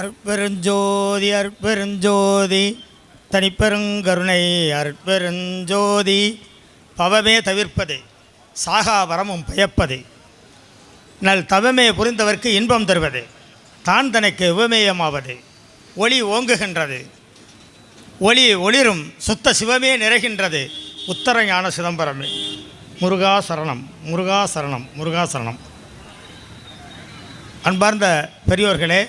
அற்பெருஞ்சோதி அற்பெருஞ்சோதி தனிப்பெருங்கருணை அற்பெருஞ்சோதி பவமே தவிர்ப்பது சாகா வரமும் பயப்பது. நல் தவமே புரிந்தவர்க்கு இன்பம் தருவது தான் தனக்கு உபமேயமாவது ஒளி ஓங்குகின்றது ஒளி ஒளிரும் சுத்த சிவமே நிறைகின்றது உத்தர ஞான சிதம்பரமே. முருகா சரணம் முருகா சரணம் முருகா சரணம். அன்பார்ந்த பெரியோர்களே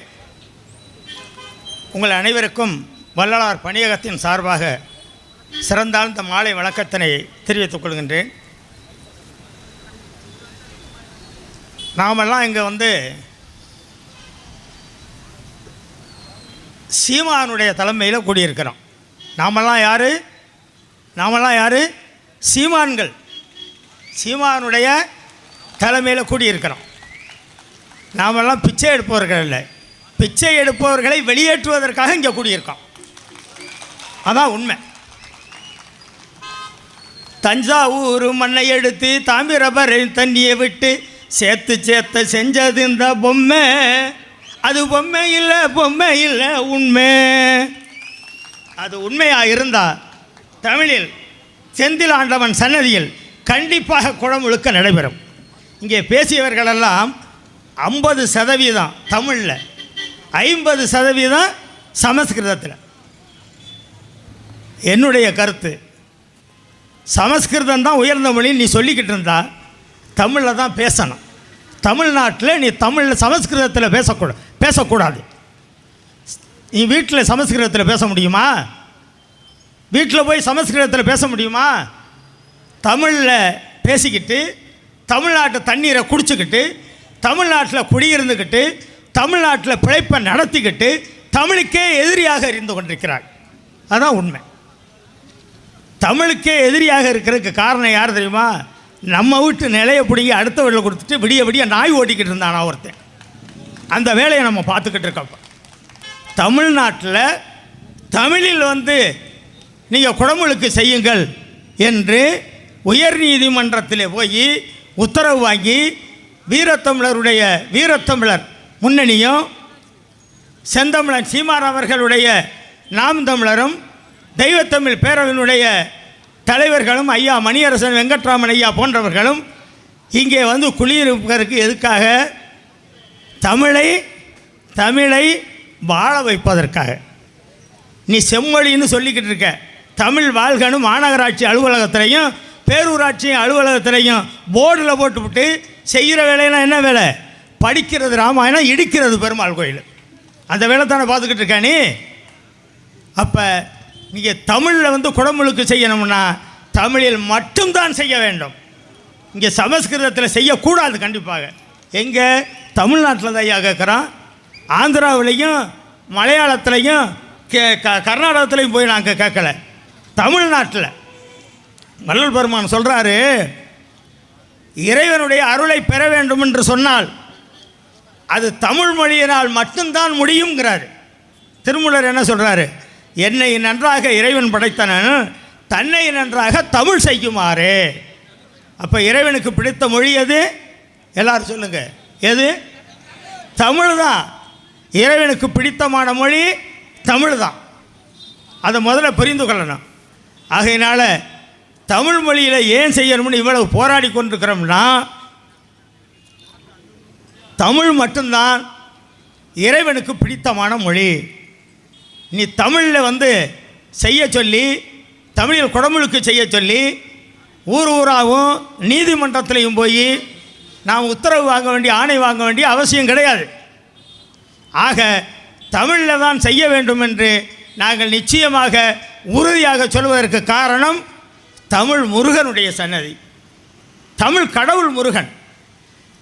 உங்கள் அனைவருக்கும் வள்ளலார் பணியகத்தின் சார்பாக சிறந்தாழ்ந்த மாலை வணக்கத்தினை தெரிவித்துக் கொள்கின்றேன். நாமெல்லாம் இங்கே வந்து சீமானுடைய தலைமையில் கூடியிருக்கிறோம். நாமெல்லாம் யார்? நாமெல்லாம் யார்? சீமான்கள். சீமானுடைய தலைமையில் கூடியிருக்கிறோம். நாமெல்லாம் பிச்சை எடுப்பவர்கள் இல்லை பிச்சை எடுப்பவர்களை வெளியேற்றுவதற்காக இங்கே கூடியிருக்கோம். அதான் உண்மை. தஞ்சாவூர் மண்ணை எடுத்து தாமிரபரை தண்ணியை விட்டு சேர்த்து சேர்த்து செஞ்சது இந்த பொம்மை. அது பொம்மை இல்லை பொம்மை இல்லை உண்மை. அது உண்மையாக இருந்தால் தமிழில் செந்தில் ஆண்டவன் சன்னதியில் கண்டிப்பாக குழமுழுக்க நடைபெறும். இங்கே பேசியவர்களெல்லாம் ஐம்பது சதவீதம் தமிழில் ஐம்பது சதவீதம் சமஸ்கிருதத்தில். என்னுடைய கருத்து சமஸ்கிருதம் தான் உயர்ந்த மொழி நீ சொல்லிக்கிட்டு இருந்தா தமிழில் தான் பேசணும். தமிழ்நாட்டில் நீ தமிழில் சமஸ்கிருதத்தில் பேசக்கூடாது பேசக்கூடாது. நீ வீட்டில் சமஸ்கிருதத்தில் பேச முடியுமா? வீட்டில் போய் சமஸ்கிருதத்தில் பேச முடியுமா? தமிழில் பேசிக்கிட்டு தமிழ்நாட்டு தண்ணீரை குடிச்சுக்கிட்டு தமிழ்நாட்டில் குடியிருந்துக்கிட்டு தமிழ்நாட்டில் பிழைப்பை நடத்திக்கிட்டு தமிழுக்கே எதிரியாக இருந்து கொண்டிருக்கிறார். அதுதான் உண்மை. தமிழுக்கே எதிரியாக இருக்கிறதுக்கு காரணம் யார் தெரியுமா? நம்ம வீட்டு நிலையை பிடிங்கி அடுத்த வீட்டில் கொடுத்துட்டு விடிய விடிய நாய் ஓட்டிக்கிட்டு இருந்தானா ஒருத்தன். அந்த வேலையை நம்ம பார்த்துக்கிட்டு இருக்கோம். தமிழ்நாட்டில் தமிழில் வந்து நீங்கள் குடமுழுக்கு செய்யுங்கள் என்று உயர் நீதிமன்றத்தில் போய் உத்தரவு வாங்கி வீரத்தமிழருடைய வீரத்தமிழர் முன்னணியும் செந்தமிழன் சீமார் அவர்களுடைய நாம் தமிழரும் தெய்வத்தமிழ் பேரவையினுடைய தலைவர்களும் ஐயா மணியரசன் வெங்கட்ராமன் ஐயா போன்றவர்களும் இங்கே வந்து குடியிருப்பதற்கு எதுக்காக? தமிழை தமிழை வாழ வைப்பதற்காக. நீ செம்மொழின்னு சொல்லிக்கிட்டு இருக்க. தமிழ் வாழ்கணும் மாநகராட்சி அலுவலகத்திலையும் பேரூராட்சி அலுவலகத்திலையும் போர்டில் போட்டுவிட்டு செய்கிற வேலையெல்லாம் என்ன வேலை? படிக்கிறது ராமாயணம் இடிக்கிறது பெருமாள் கோயில். அந்த வேலை தானே பார்த்துக்கிட்டு இருக்கானே நீ? அப்போ நீங்கள் தமிழில் வந்து குடமுழுக்கு செய்யணும்னா தமிழில் மட்டும்தான் செய்ய வேண்டும். இங்கே சமஸ்கிருதத்தில் செய்யக்கூடாது கண்டிப்பாக. எங்கே? தமிழ்நாட்டில் தான் ஐயா கேட்குறான் ஆந்திராவிலையும் மலையாளத்துலையும் கே க கர்நாடகத்துலையும் போய் நாங்கள் கேட்கல தமிழ்நாட்டில். வள்ளல் பெருமான் சொல்கிறாரு இறைவனுடைய அருளை பெற வேண்டும் என்று சொன்னால் அது தமிழ் மொழியினால் மட்டும்தான் முடியுங்கிறார் திருமூலர் என்ன சொல்கிறாரு என்னை நன்றாக இறைவன் படைத்தனன் தன்னை நன்றாக தமிழ் செய்யுமாறு. அப்போ இறைவனுக்கு பிடித்த மொழி எது? எல்லாரும் சொல்லுங்க. எது? தமிழ் தான். இறைவனுக்கு பிடித்தமான மொழி தமிழ் தான். அதை முதல்ல புரிந்து கொள்ளணும். ஆகையினால தமிழ் மொழியில் ஏன் செய்யணும்னு இவ்வளவு போராடி கொண்டிருக்கிறோம்னா தமிழ் மட்டும்தான் இறைவனுக்கு பிடித்தமான மொழி. நீ தமிழில் வந்து செய்ய சொல்லி தமிழில் குடமுழுக்கு செய்ய சொல்லி ஊர் ஊராகவும் நீதிமன்றத்திலையும் போய் நாம் உத்தரவு வாங்க வேண்டிய ஆணை வாங்க வேண்டிய அவசியம் கிடையாது. ஆக தமிழில் தான் செய்ய வேண்டும் என்று நாங்கள் நிச்சயமாக உறுதியாக சொல்வதற்கு காரணம் தமிழ் முருகனுடைய சன்னதி. தமிழ் கடவுள் முருகன்.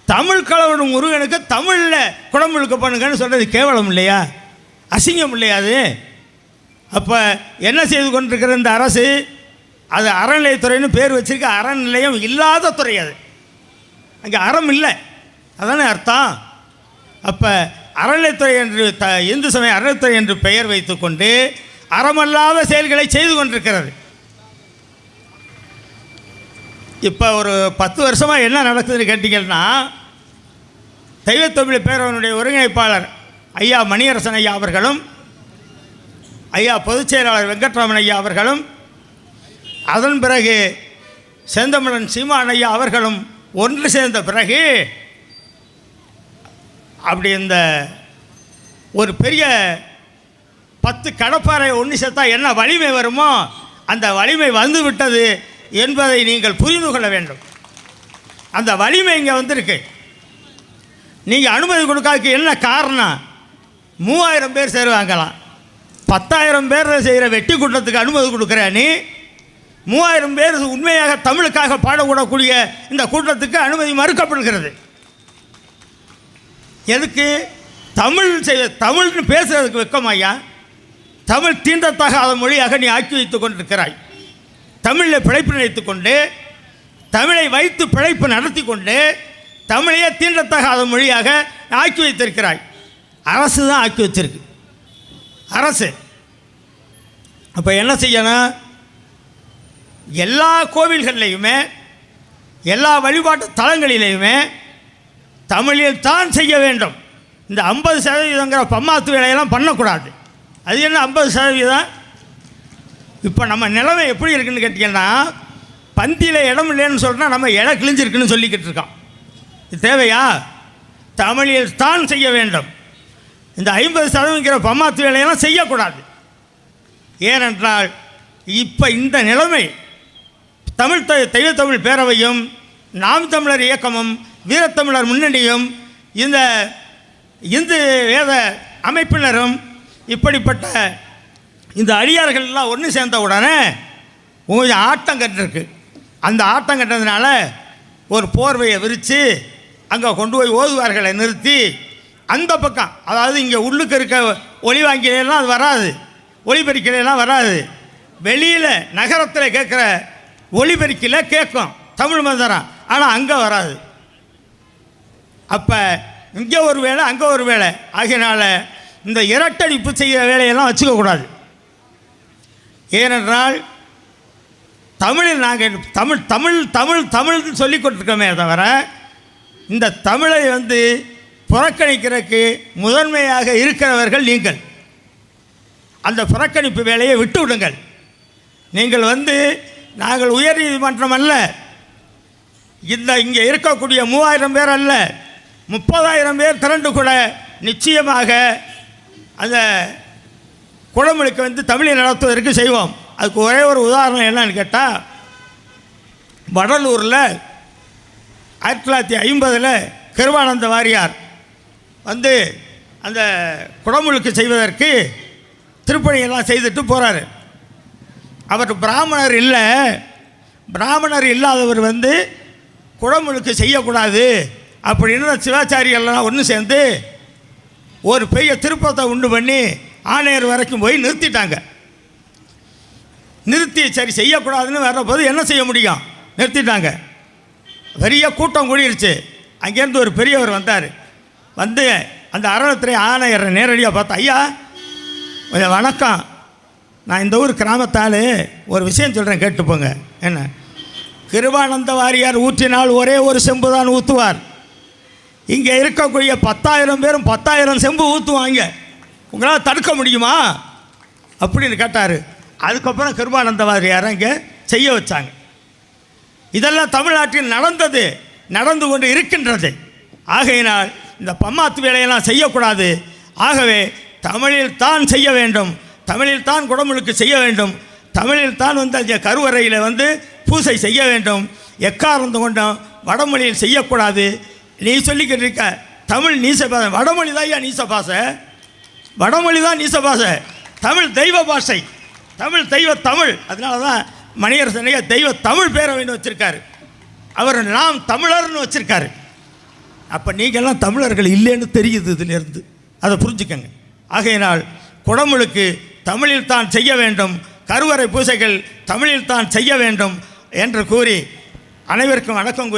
தமிழ் கலவரம் முருகனுக்கு தமிழில் குடமுழுக்க பண்ணுங்கன்னு சொல்கிறது கேவலம் இல்லையா? அசிங்கம் இல்லையா அது? அப்போ என்ன செய்து கொண்டிருக்கிற இந்த அரசு? அது அறநிலையத்துறைன்னு பேர் வச்சுருக்க. அறநிலையம் இல்லாத துறை அது. அங்கே அறம் இல்லை. அதானே அர்த்தம்? அப்போ அறநிலைத்துறை என்று த இந்து சமய அறநிலைத்துறை என்று பெயர் வைத்துக்கொண்டு அறமல்லாத செயல்களை செய்து கொண்டிருக்கிறது. இப்போ ஒரு பத்து வருஷமாக என்ன நடக்குதுன்னு கேட்டிங்கன்னா தெய்வத்தமிழ் பேரவனுடைய ஒருங்கிணைப்பாளர் ஐயா மணியரசன் ஐயா அவர்களும் ஐயா பொதுச் செயலாளர் வெங்கட்ராமன் ஐயா அவர்களும் அதன் பிறகு செந்தமிழன் சீமான் ஐயா அவர்களும் ஒன்று சேர்ந்த பிறகு அப்படி இந்த ஒரு பெரிய பத்து கடப்பாறை ஒன்று சேர்த்தா என்ன வலிமை வருமோ அந்த வலிமை வந்து விட்டது என்பதை நீங்கள் புரிந்து கொள்ள வேண்டும். அந்த வலிமை இங்கே வந்திருக்கு. நீங்கள் அனுமதி கொடுக்காதுக்கு என்ன காரணம்? மூவாயிரம் பேர் சேருவாங்களாம். பத்தாயிரம் பேர் செய்கிற வெட்டி கூட்டத்துக்கு அனுமதி கொடுக்குற நீ மூவாயிரம் பேர் உண்மையாக தமிழுக்காக பாடக்கூடக்கூடிய இந்த கூட்டத்துக்கு அனுமதி மறுக்கப்படுகிறது. எதுக்கு? தமிழ் செய்ய தமிழ்னு பேசுகிறதுக்கு வெக்கம் ஐயா தமிழ் தீண்டத்தகாத மொழியாக நீ ஆக்கி வைத்துக் கொண்டிருக்கிறாய். தமிழில் பிழைப்பு நினைத்து கொண்டு தமிழை வைத்து பிழைப்பு நடத்தி கொண்டு தமிழையே தீண்டத்தகாத மொழியாக ஆக்கி வைத்திருக்கிறாய். அரசு தான் ஆக்கி வச்சிருக்கு. அரசு. அப்போ என்ன செய்யணும்? எல்லா கோவில்கள்லையுமே எல்லா வழிபாட்டு தலங்களிலையுமே தமிழில் தான் செய்ய வேண்டும். இந்த ஐம்பது சதவீதங்கிற பம்மாத்து வேலையெல்லாம் பண்ணக்கூடாது. அது என்ன ஐம்பது சதவீதம்? இப்போ நம்ம நிலைமை எப்படி இருக்குன்னு கேட்டிங்கன்னா பந்தியில் இடம் இல்லைன்னு சொல்கிறா நம்ம இடம் கிழிஞ்சிருக்குன்னு சொல்லிக்கிட்டு இருக்கோம் இது தேவையா? தமிழில் தான் செய்ய வேண்டும். இந்த ஐம்பது சதவீதங்கிற பம்மாத்து வேலையெல்லாம் செய்யக்கூடாது. ஏனென்றால் இப்போ இந்த நிலைமை தமிழ் த தெய்வத்தமிழ் பேரவையும் நாம் தமிழர் இயக்கமும் வீரத்தமிழர் முன்னணியும் இந்த இந்து வேத அமைப்பினரும் இப்படிப்பட்ட இந்த அடியார்கள் எல்லாம் ஒன்று சேர்ந்த உடனே கொஞ்சம் ஆட்டம் கட்டிருக்கு. அந்த ஆட்டம் கட்டுறதுனால ஒரு போர்வையை விரித்து அங்கே கொண்டு போய் ஓதுவார்களை நிறுத்தி அந்த பக்கம் அதாவது இங்கே உள்ளுக்கு இருக்க ஒளி வாங்கிலாம் அது வராது. ஒளிபெருக்கிலாம் வராது. வெளியில் நகரத்தில் கேட்குற ஒளிபெருக்கில் கேட்கும். தமிழ் மந்திரம் ஆனால் அங்கே வராது. அப்போ இங்கே ஒரு வேலை அங்கே ஒரு வேலை ஆகையினால் இந்த இரட்டடிப்பு செய்கிற வேலையெல்லாம் வச்சுக்கக்கூடாது. ஏனென்றால் தமிழில் நாங்கள் தமிழ் தமிழ் தமிழ் தமிழ்னு சொல்லி கொடுத்துருக்கோமே தவிர இந்த தமிழை வந்து புறக்கணிக்கிறதுக்கு முதன்மையாக இருக்கிறவர்கள் நீங்கள். அந்த புறக்கணிப்பு வேலையை விட்டு விடுங்கள். நீங்கள் வந்து நாங்கள் உயர் நீதிமன்றம் அல்ல. இந்த இங்கே இருக்கக்கூடிய மூவாயிரம் பேர் அல்ல. முப்பதாயிரம் பேர் திரண்டு கூட நிச்சயமாக அந்த குடமுழுக்கு வந்து தமிழை நடத்துவதற்கு செய்வோம். அதுக்கு ஒரே ஒரு உதாரணம் என்னன்னு கேட்டால் வடலூரில் ஆயிரத்தி தொள்ளாயிரத்தி ஐம்பதில் கிருவானந்த வாரியார் வந்து அந்த குடமுழுக்கு செய்வதற்கு திருப்பணியெல்லாம் செய்துட்டு போகிறாரு அவர் பிராமணர் இல்லை. பிராமணர் இல்லாதவர் வந்து குடமுழுக்கு செய்யக்கூடாது அப்படின்னு சிவாச்சாரியெல்லாம் ஒன்று சேர்ந்து ஒரு பெரிய திருப்பத்தை உண்டு பண்ணி ஆணையர் வரைக்கும் போய் நிறுத்திட்டாங்க. நிறுத்தி சரி செய்யக்கூடாதுன்னு வர்றபோது என்ன செய்ய முடியும்? நிறுத்திட்டாங்க. பெரிய கூட்டம் கூடிருச்சு. அங்கேருந்து ஒரு பெரியவர் வந்தார். வந்து அந்த அறநிலைத்துறை ஆணையரை நேரடியாக பார்த்தா ஐயா கொஞ்சம் வணக்கம். நான் இந்த ஊர் கிராமத்தால் ஒரு விஷயம் சொல்கிறேன் கேட்டுப்போங்க. என்ன? கிருபானந்த வாரியார் ஊற்றினால் ஒரே ஒரு செம்பு தான் ஊற்றுவார் இங்கே இருக்கக்கூடிய பத்தாயிரம் பேரும் பத்தாயிரம் செம்பு ஊற்றுவாங்க உங்களால் தடுக்க முடியுமா? அப்படின்னு கேட்டார். அதுக்கப்புறம் கிருபானந்த வாரியாரை இங்கே செய்ய வச்சாங்க. இதெல்லாம் தமிழ்நாட்டில் நடந்தது நடந்து கொண்டு இருக்கின்றது. ஆகையினால் இந்த பம்மாத்து வேலையெல்லாம் செய்யக்கூடாது. ஆகவே தமிழில் தான் செய்ய வேண்டும். தமிழில் தான் குடமுழுக்கு செய்ய வேண்டும். தமிழில் தான் வந்து அந்த கருவறையில் வந்து பூசை செய்ய வேண்டும். எக்காரந்து கொண்டும் வடமொழியில் செய்யக்கூடாது. நீ சொல்லிக்கிட்டு இருக்க தமிழ் நீச பாசை வடமொழி தான் ஐயா நீச பாசை. வடமொழி தான் நீச பாஷை. தமிழ் தெய்வ பாஷை. தமிழ் தெய்வ தமிழ். அதனால தான் மணியரசனையா தெய்வ தமிழ் பேரவைன்னு வச்சுருக்காரு. அவர் நாம் தமிழர்னு வச்சுருக்காரு. அப்போ நீங்கள்லாம் தமிழர்கள் இல்லைன்னு தெரியுது இதிலிருந்து. அதை புரிஞ்சுக்கங்க. ஆகையினால் குடமுழுக்கு தமிழில் தான் செய்ய வேண்டும். கருவறை பூசைகள் தமிழில் தான் செய்ய வேண்டும் என்று கூறி அனைவருக்கும் வணக்கம் கூறி